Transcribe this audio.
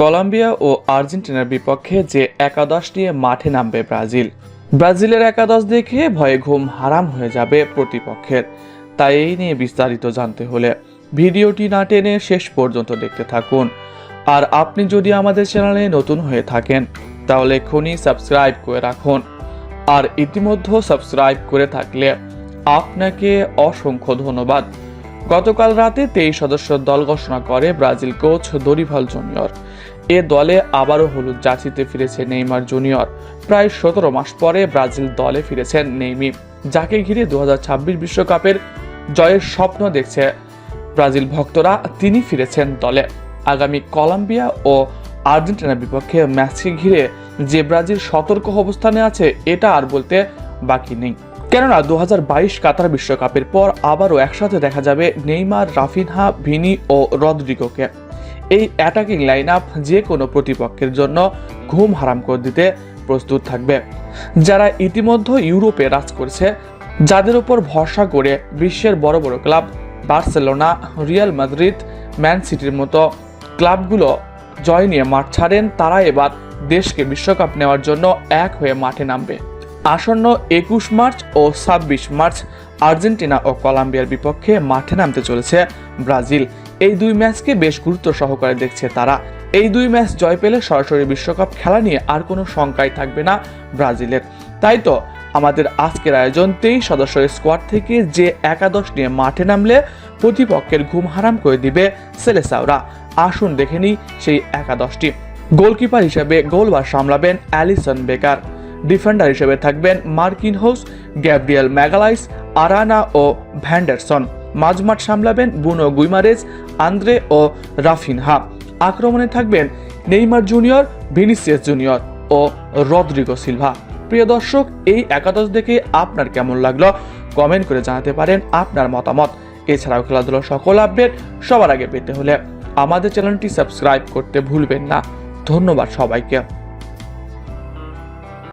Colombia ও আর্জেন্টিনার বিপক্ষে যে একাদশ নিয়ে মাঠে নামবে ব্রাজিল, ব্রাজিলের একাদশ দেখে ভয়ে ঘুম হারাম হয়ে যাবে প্রতিপক্ষের। তাই এই নিয়ে বিস্তারিত জানতে হলে ভিডিওটি না টেনে শেষ পর্যন্ত দেখতে থাকুন। আর আপনি যদি আমাদের চ্যানেলে নতুন হয়ে থাকেন, তাহলে এক্ষুনি সাবস্ক্রাইব করে রাখুন। আর ইতিমধ্যে সাবস্ক্রাইব করে থাকলে আপনাকে অসংখ্য ধন্যবাদ। গতকাল রাতে তেইশ সদস্য দল ঘোষণা করে ব্রাজিল কোচ দরিভাল জুনিয়র। এ দলে আবারও হলুদ জার্সিতে ফিরেছে নেইমার জুনিয়র। প্রায় সতেরো মাস পরে ব্রাজিল দলে ফিরেছেন নেইমি। যাকে ঘিরে দু বিশ্বকাপের জয়ের স্বপ্ন দেখছে ব্রাজিল ভক্তরা, তিনি ফিরেছেন দলে। আগামী কলম্বিয়া ও আর্জেন্টিনার বিপক্ষে ম্যাচকে ঘিরে যে ব্রাজিল সতর্ক অবস্থানে আছে, এটা আর বলতে বাকি নেই। কেননা দু হাজার বাইশ কাতার বিশ্বকাপের পর আবারও একসাথে দেখা যাবে নেইমার, রাফিনহা, ভিনি ও রদ্রিগোকে। এই অ্যাটাকিং লাইন আপ যে কোনো প্রতিপক্ষের জন্য ঘুম হারাম করে দিতে প্রস্তুত থাকবে। যারা ইতিমধ্যে ইউরোপে রাজ করছে, যাদের উপর ভরসা করে বিশ্বের বড় বড় club Barcelona, Real Madrid, Man সিটির মতো ক্লাবগুলো জয় নিয়ে মাঠ ছাড়েন, তারা এবার দেশকে বিশ্বকাপ নেওয়ার জন্য এক হয়ে মাঠে নামবে। আসন্ন একুশ মার্চ ও ছাব্বিশ মার্চ আর্জেন্টিনা ও কলম্বিয়ার বিপক্ষে মাঠে নামতে চলেছে ব্রাজিল। এই দুই ম্যাচকে বেশ গুরুত্ব সহকারে দেখছে তারা। এই দুই ম্যাচ জয় পেলে সরাসরি বিশ্বকাপ খেলা নিয়ে আর কোনো শঙ্কাই থাকবে না ব্রাজিলের। তাই তো আমাদের আজকের আয়োজন তেইশ সদস্যের স্কোয়াড থেকে যে একাদশ নিয়ে মাঠে নামলে প্রতিপক্ষের ঘুম হারাম করে দিবে সেলেসাওরা। আসুন দেখে নিই সেই একাদশটি। গোলকিপার হিসেবে গোলবার সামলাবেন অ্যালিসন বেকার। ডিফেন্ডার হিসেবে থাকবেন মার্কিন হোস গ্যাব্রিয়েল ম্যাগালাইস, আরানা ও ভ্যান্ডারসন। মাঝমাঠ সামলাবেন বুনো গুইমারেজ, আন্দ্রে ও রাফিনহা। আক্রমণে থাকবেন নেইমার জুনিয়র, ভিনিসিয়াস জুনিয়র ও রদ্রিগো সিলভা। প্রিয় দর্শক, এই একাদশ দেখে আপনার কেমন লাগল? কমেন্ট করে জানাতে পারেন আপনার মতামত। এছাড়াও খেলাধুলার সকল আপডেট সবার আগে পেতে হলে আমাদের চ্যানেলটি সাবস্ক্রাইব করতে ভুলবেন না। ধন্যবাদ সবাইকে।